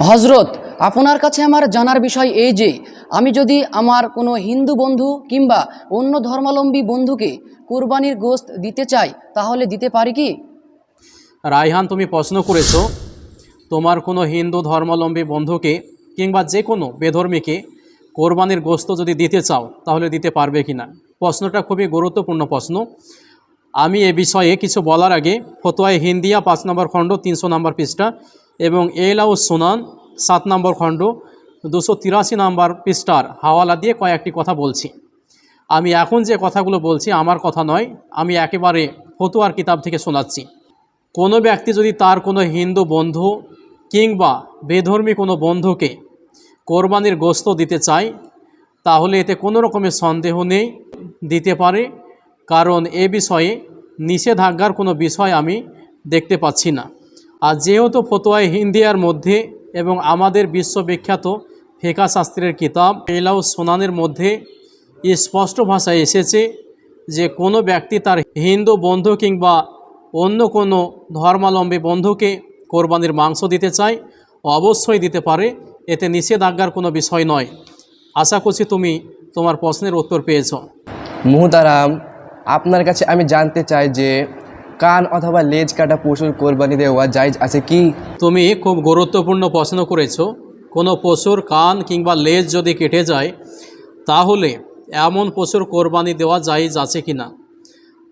হজরত, আপনার কাছে আমার জানার বিষয় এই যে, আমি যদি আমার কোনো হিন্দু বন্ধু কিংবা অন্য ধর্মাবলম্বী বন্ধুকে কুরবানির গোস্ত দিতে চাই, তাহলে দিতে পারি কি? রায়হান, তুমি প্রশ্ন করেছ, তোমার কোনো হিন্দু ধর্মাবলম্বী বন্ধুকে কিংবা যে কোনো বেধর্মীকে কোরবানির গোস্ত যদি দিতে চাও, তাহলে দিতে পারবে কি না? প্রশ্নটা খুবই গুরুত্বপূর্ণ প্রশ্ন। আমি এ বিষয়ে কিছু বলার আগে, ফতোয়ায় হিন্দিয়া পাঁচ নম্বর খণ্ড তিনশো নম্বর পৃষ্ঠা এবং এলাউ সুনান, সাত নম্বর খণ্ড, দুশো তিরাশি নম্বর পৃষ্ঠার হাওয়ালা দিয়ে কয়েকটি কথা বলছি। আমি এখন যে কথাগুলো বলছি আমার কথা নয়, আমি একেবারে ফতুয়ার কিতাব থেকে শোনাচ্ছি। কোনো ব্যক্তি যদি তার কোনো হিন্দু বন্ধু কিংবা বেধর্মী কোনো বন্ধুকে কোরবানির গোস্ত দিতে চায়, তাহলে এতে কোনো রকমের সন্দেহ নেই, দিতে পারে। কারণ এ বিষয়ে নিষেধাজ্ঞার কোনো বিষয় আমি দেখতে পাচ্ছি না। আর যেহেতু ফতোয়ায় হিন্দিয়ার মধ্যে এবং আমাদের বিশ্ববিখ্যাত ফেকা শাস্ত্রের কিতাব এলাউ সোনানের মধ্যে স্পষ্ট ভাষায় এসেছে যে কোনো ব্যক্তি তার হিন্দু বন্ধু কিংবা অন্য কোনো ধর্মাবলম্বী বন্ধুকে কোরবানির মাংস দিতে চায়, অবশ্যই দিতে পারে। এতে নিষেধাজ্ঞার কোনো বিষয় নয়। আশা করছি তুমি তোমার প্রশ্নের উত্তর পেয়েছ। মুহতারাম, আপনার কাছে আমি জানতে চাই যে কান অথবা লেজ কাটা পশুর কোরবানি দেওয়া জায়জ আছে কি? তুমি খুব গুরুত্বপূর্ণ প্রশ্ন করেছ। কোনো পশুর কান কিংবা লেজ যদি কেটে যায়, তাহলে এমন পশুর কোরবানি দেওয়া জায়েজ আছে কি না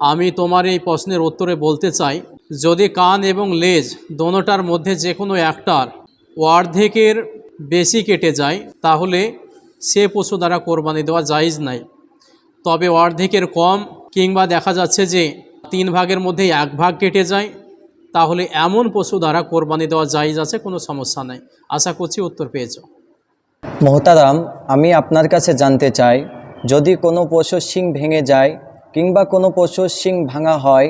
আমি তোমার এই প্রশ্নের উত্তরে বলতে চাই, যদি কান এবং লেজ দোনোটার মধ্যে যে কোনো একটার অর্ধেকের বেশি কেটে যায়, তাহলে সে পশু দ্বারা কোরবানি দেওয়া জায়েজ নাই। তবে অর্ধেকের কম কিংবা দেখা যাচ্ছে যে তিন ভাগের মধ্যে এক ভাগ কেটে যায়। তাহলে এমন পশু দ্বারা কোরবানি দেওয়া জায়েজ আছে? কোনো সমস্যা নাই। আশা করছি উত্তর পেয়েছ। মোহতারাম আমি আপনার কাছে জানতে চাই যদি কোনো পশুর শিং ভেঙে যায় কিংবা কোনো পশুর শিং ভাঙা হয়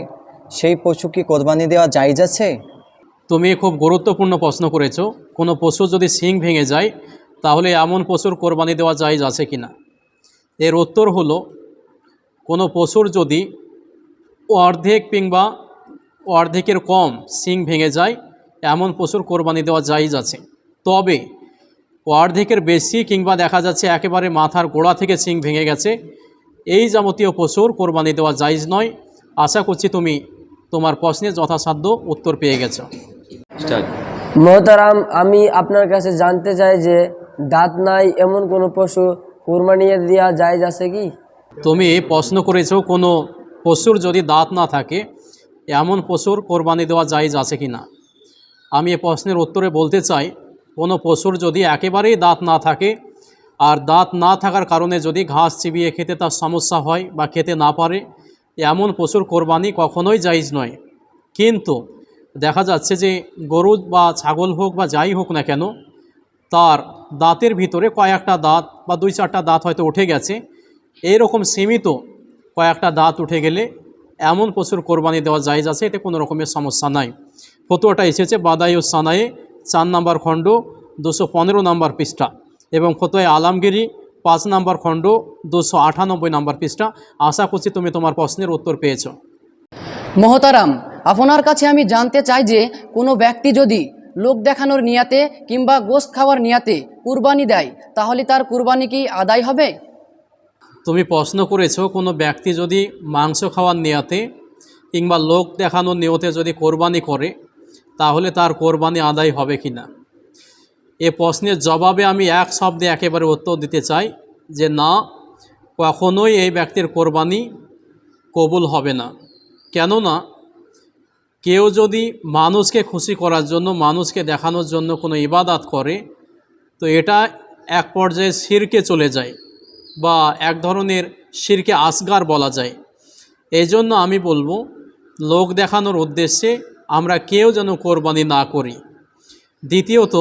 সেই পশু কি কোরবানি দেওয়া জায়জ আছে? তুমি খুব গুরুত্বপূর্ণ প্রশ্ন করেছ। কোনো পশু যদি শিং ভেঙে যায় তাহলে এমন পশুর কোরবানি দেওয়া জায়েজ আছে কি না এর উত্তর হলো কোনো পশুর যদি অর্ধেক কিংবা অর্ধেকের কম শিং ভেঙে যায় এমন পশুর কোরবানি দেওয়া জায়েজ আছে। তবে অর্ধেকের বেশি কিংবা দেখা যাচ্ছে একেবারে মাথার গোড়া থেকে শিং ভেঙে গেছে এই যাবতীয় পশুর কোরবানি দেওয়া জায়েজ নয়। আশা করছি তুমি তোমার প্রশ্নের যথাসাধ্য উত্তর পেয়ে গেছো। মোহতারাম আমি আপনার কাছে জানতে চাই যে দাঁত নাই এমন কোনো পশু কুরবানি দেওয়া জায়জ আছে কি? তুমি প্রশ্ন করেছ কোনো পশুর যদি দাঁত না থাকে, এমন পশুর কোরবানি দেওয়া জায়েজ আছে কি না? আমি এ প্রশ্নের উত্তরে বলতে চাই, কোনো পশুর যদি একেবারেই দাঁত না থাকে, আর দাঁত না থাকার কারণে যদি ঘাস চিবিয়ে খেতে তার সমস্যা হয় বা খেতে না পারে, এমন পশুর কোরবানি কখনোই জায়েজ নয়। কিন্তু দেখা যাচ্ছে যে গরু বা ছাগল হোক বা যাই হোক না কেন, তার দাঁতের ভিতরে কয়েকটা দাঁত বা দুই চারটা দাঁত হয়তো উঠে গেছে। এইরকম সীমিত কয়েকটা দাঁত উঠে গেলে এমন পশুর কোরবানি দেওয়া জায়েজ আছে, এতে কোনো রকমের সমস্যা নাই। ফতুয়াটা এসেছে বাদায়ু সানায়ে, চার নাম্বার খণ্ড, দুশো পনেরো নাম্বার পৃষ্ঠা এবং ফতোয় আলামগিরি, পাঁচ নাম্বার খণ্ড, দুশো আটানব্বই নাম্বার পৃষ্ঠা। আশা করছি তুমি তোমার প্রশ্নের উত্তর পেয়েছ। মহতারাম, আপনার কাছে আমি জানতে চাই যে কোনো ব্যক্তি যদি লোক দেখানোর নিয়াতে কিংবা গোস্ত খাওয়ার নিয়াতে কুরবানি দেয়, তাহলে তার কুরবানি কি আদায় হবে? তুমি প্রশ্ন করেছ, কোনো ব্যক্তি যদি মাংস খাওয়ার নিয়তে কিংবা লোক দেখানোর নিয়তে যদি কোরবানি করে, তাহলে তার কোরবানি আদায় হবে কি না? এ প্রশ্নের জবাবে আমি এক শব্দে একেবারে উত্তর দিতে চাই যে না, কখনোই এই ব্যক্তির কোরবানি কবুল হবে না। কেননা, কেউ যদি মানুষকে খুশি করার জন্য, মানুষকে দেখানোর জন্য কোনো ইবাদাত করে, তো এটা এক পর্যায়ে শিরকে চলে যায়। বা এক ধরনের শিরকে আসগার বলা যায়। এই জন্য আমি বলব, লোক দেখানোর উদ্দেশ্যে আমরা কেউ যেন কোরবানি না করি। দ্বিতীয়ত,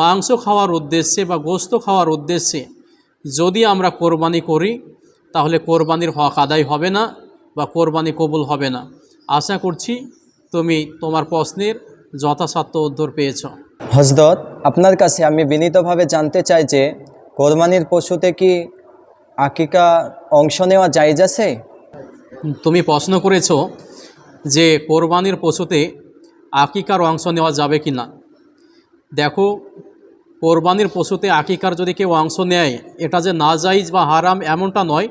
মাংস খাওয়ার উদ্দেশ্যে বা গোস্ত খাওয়ার উদ্দেশ্যে যদি আমরা কোরবানি করি, তাহলে কোরবানির হক আদায় হবে না বা কোরবানি কবুল হবে না। আশা করছি তুমি তোমার প্রশ্নের যথাসাধ্য উত্তর পেয়েছ। হজরত আপনার কাছে আমি বিনীতভাবে জানতে চাই যে, কোরবানির পশুতে কি আকিকা অংশ নেওয়া জায়জ আছে? তুমি প্রশ্ন করেছ যে কোরবানির পশুতে আকিকার অংশ নেওয়া যাবে কি না। দেখো, কোরবানির পশুতে আকিকার যদি কেউ অংশ নেয়, এটা যে না নাজাইজ বা হারাম এমনটা নয়,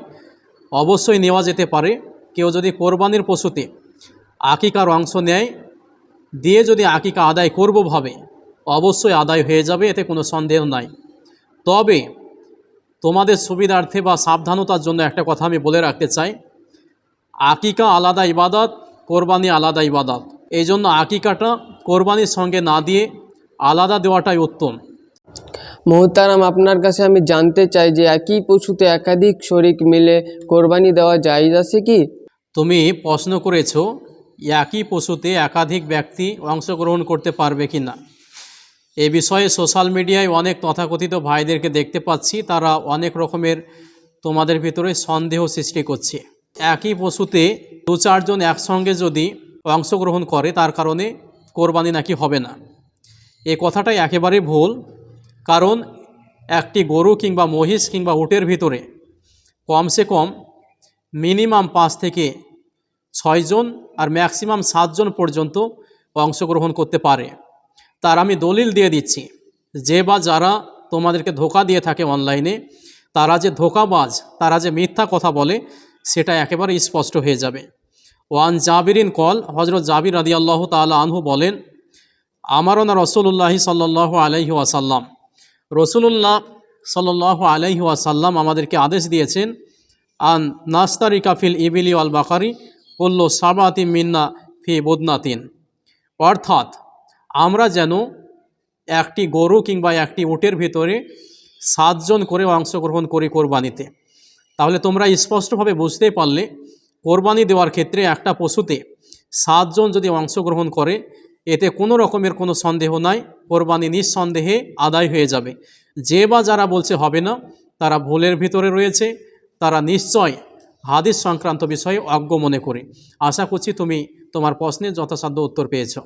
অবশ্যই নেওয়া যেতে পারে। কেউ যদি কোরবানির পশুতে আকিকার অংশ নেয়, দিয়ে যদি আকিকা আদায় করব ভাবে, অবশ্যই আদায় হয়ে যাবে, এতে কোনো সন্দেহ নাই। তবে তোমাদের সুবিধার্থে বা সাবধানতার জন্য একটা কথা আমি বলে রাখতে চাই। আকিকা আলাদা ইবাদত কোরবানি আলাদা ইবাদত। এই জন্য আকিকাটা কোরবানির সঙ্গে না দিয়ে আলাদা দেওয়াটাই উত্তম। মোহতারাম আপনার কাছে আমি জানতে চাই যে একই পশুতে একাধিক শরিক মিলে কোরবানি দেওয়া জায়েজ আছে কি? তুমি প্রশ্ন করেছ একই পশুতে একাধিক ব্যক্তি অংশগ্রহণ করতে পারবে কি না এ বিষয়ে সোশ্যাল মিডিয়ায় অনেক তথাকথিত ভাইদেরকে দেখতে পাচ্ছি। তারা অনেক রকমের তোমাদের ভিতরে সন্দেহ সৃষ্টি করছে। একই পশুতে দু চারজন একসঙ্গে যদি অংশগ্রহণ করে, তার কারণে কোরবানি নাকি হবে না। এ কথাটাই একেবারে ভুল, কারণ একটি গরু কিংবা মহিষ কিংবা উটের ভিতরে কমসে কম মিনিমাম পাঁচ থেকে ছয়জন আর ম্যাক্সিমাম সাতজন পর্যন্ত অংশগ্রহণ করতে পারে। তার আমি দলিল দিয়ে দিচ্ছি। যে বা যারা তোমাদেরকে ধোকা দিয়ে থাকে অনলাইনে, তারা যে ধোকাবাজ, তারা যে মিথ্যা কথা বলে, সেটা একেবারে স্পষ্ট হয়ে যাবে। ওয়ান জাবিরিন কল হজরত জাবির রাদি আল্লাহ তালা আনহু বলেন, আমারও না রসুল্লাহি সাল্লাহ আলাইহি ওয়াসাল্লাম। রসুল্লাহ সাল্লাহ আলাইহি ওয়াসাল্লাম আমাদেরকে আদেশ দিয়েছেন, আন নাস্তারি কাফিল ইবিলি আল বাকারি কল্লো সাবাতি মিন্না ফি বদনাতিন। অর্থাৎ আমরা যেন একটি গরু কিংবা একটি উটের ভিতরে সাতজন করে অংশগ্রহণ করি কোরবানিতে। তাহলে তোমরা স্পষ্টভাবে বুঝতে পারলে কোরবানি দেওয়ার ক্ষেত্রে একটা পশুতে সাতজন যদি অংশগ্রহণ করে, এতে কোনো রকমের কোনো সন্দেহ নাই, কোরবানি নিঃসন্দেহে আদায় হয়ে যাবে। যে বা যারা বলছে হবে না, তারা ভুলের ভিতরে রয়েছে, তারা নিশ্চয় হাদিস সংক্রান্ত বিষয়ে অজ্ঞ মনে করে। আশা করছি তুমি তোমার প্রশ্নের যথাসাধ্য উত্তর পেয়েছ।